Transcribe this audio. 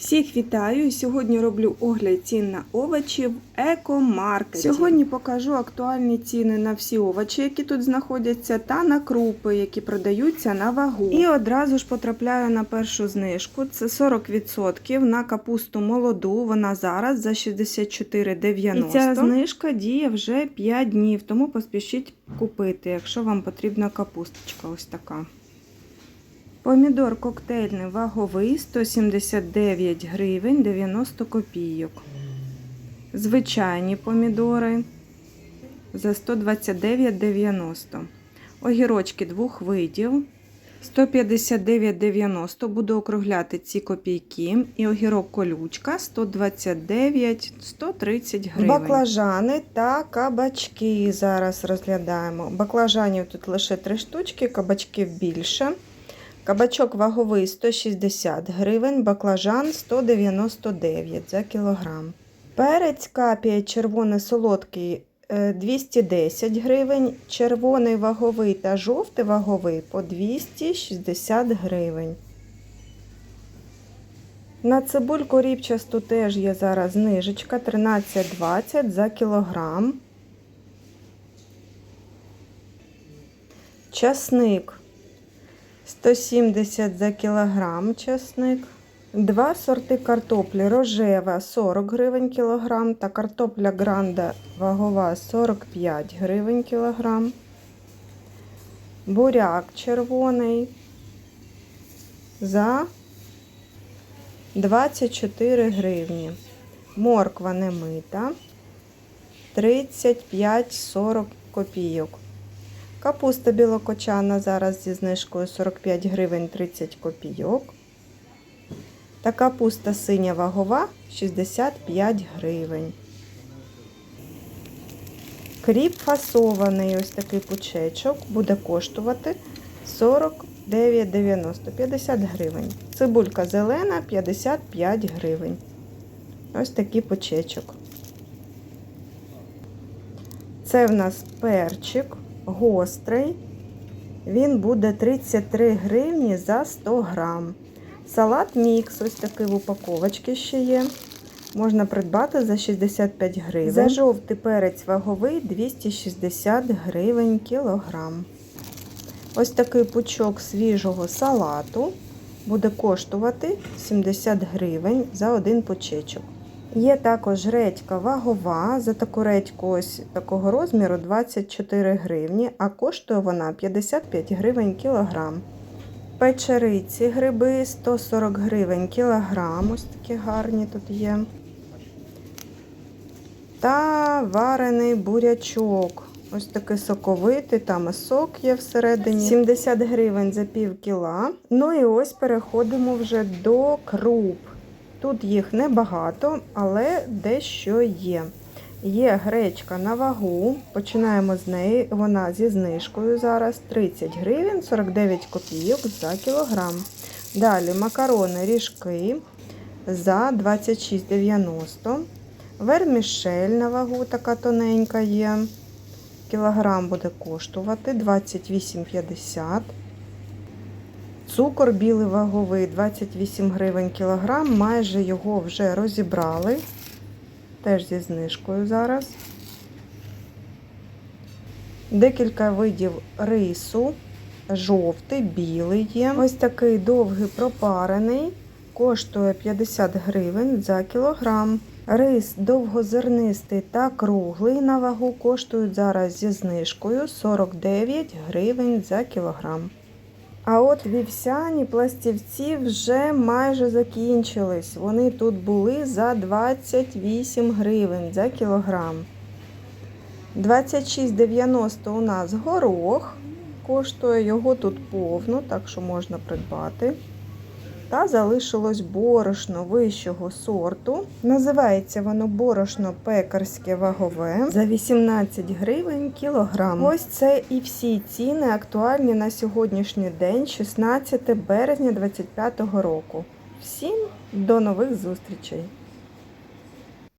Всіх вітаю! Сьогодні роблю огляд цін на овочі в екомаркеті. Сьогодні покажу актуальні ціни на всі овочі, які тут знаходяться, та на крупи, які продаються на вагу. І одразу ж потрапляю на першу знижку. Це 40% на капусту молоду. Вона зараз за 64,90. І ця знижка діє вже 5 днів, тому поспішіть купити, якщо вам потрібна капусточка. Ось така. Помідор коктейльний ваговий 179 гривень 90 копійок. Звичайні помідори за 129,90. Огірочки двох видів 159,90. Буду округляти ці копійки. І огірок колючка 129-130 гривень. Баклажани та кабачки зараз розглядаємо. Баклажанів тут лише 3 штучки, кабачків більше. Кабачок ваговий 160 гривень, баклажан 199 за кілограм. Перець капія червоний солодкий 210 гривень, червоний ваговий та жовтий ваговий по 260 гривень. На цибульку ріпчасту теж є зараз знижечка 13,20 за кілограм. Часник 170 за кілограм часник. Два сорти картоплі рожева 40 гривень кілограм та картопля гранда вагова 45 гривень кілограм. Буряк червоний за 24 гривні. Морква немита 35-40 копійок. Капуста білокочана зараз зі знижкою 45 гривень 30 копійок. Та капуста синя вагова 65 гривень. Кріп фасований, ось такий пучечок, буде коштувати 49,90 50 гривень. Цибулька зелена 55 гривень. Ось такий пучечок. Це в нас перчик гострий. Він буде 33 гривні за 100 грам. Салат мікс, ось такий в упаковочці ще є. Можна придбати за 65 гривень. За жовтий перець ваговий 260 гривень кілограм. Ось такий пучок свіжого салату буде коштувати 70 гривень за один пучечок. Є також редька вагова. За таку редьку ось такого розміру 24 гривні, а коштує вона 55 гривень кілограм. Печериці гриби 140 гривень кілограм. Ось такі гарні тут є. Та варений бурячок. Ось такий соковитий, там і сок є всередині. 70 гривень за пів кіла. Ну і ось переходимо вже до круп. Тут їх небагато, але дещо є. Є гречка на вагу, починаємо з неї, вона зі знижкою зараз 30 гривень 49 копійок за кілограм. Далі макарони ріжки за 26,90. Вермішель на вагу така тоненька є. Кілограм буде коштувати 28,50. Цукор білий ваговий 28 гривень кілограм, майже його вже розібрали. Теж зі знижкою зараз. Декілька видів рису, жовтий, білий є. Ось такий довгий пропарений, коштує 50 гривень за кілограм. Рис довгозернистий та круглий на вагу коштують зараз зі знижкою 49 гривень за кілограм. А от вівсяні пластівці вже майже закінчились. Вони тут були за 28 гривень за кілограм. 26,90 у нас горох. Коштує його тут повно, так що можна придбати. Та залишилось борошно вищого сорту. Називається воно борошно пекарське вагове за 18 гривень кілограм. Ось це і всі ціни актуальні на сьогоднішній день, 16 березня 2025 року. Всім до нових зустрічей!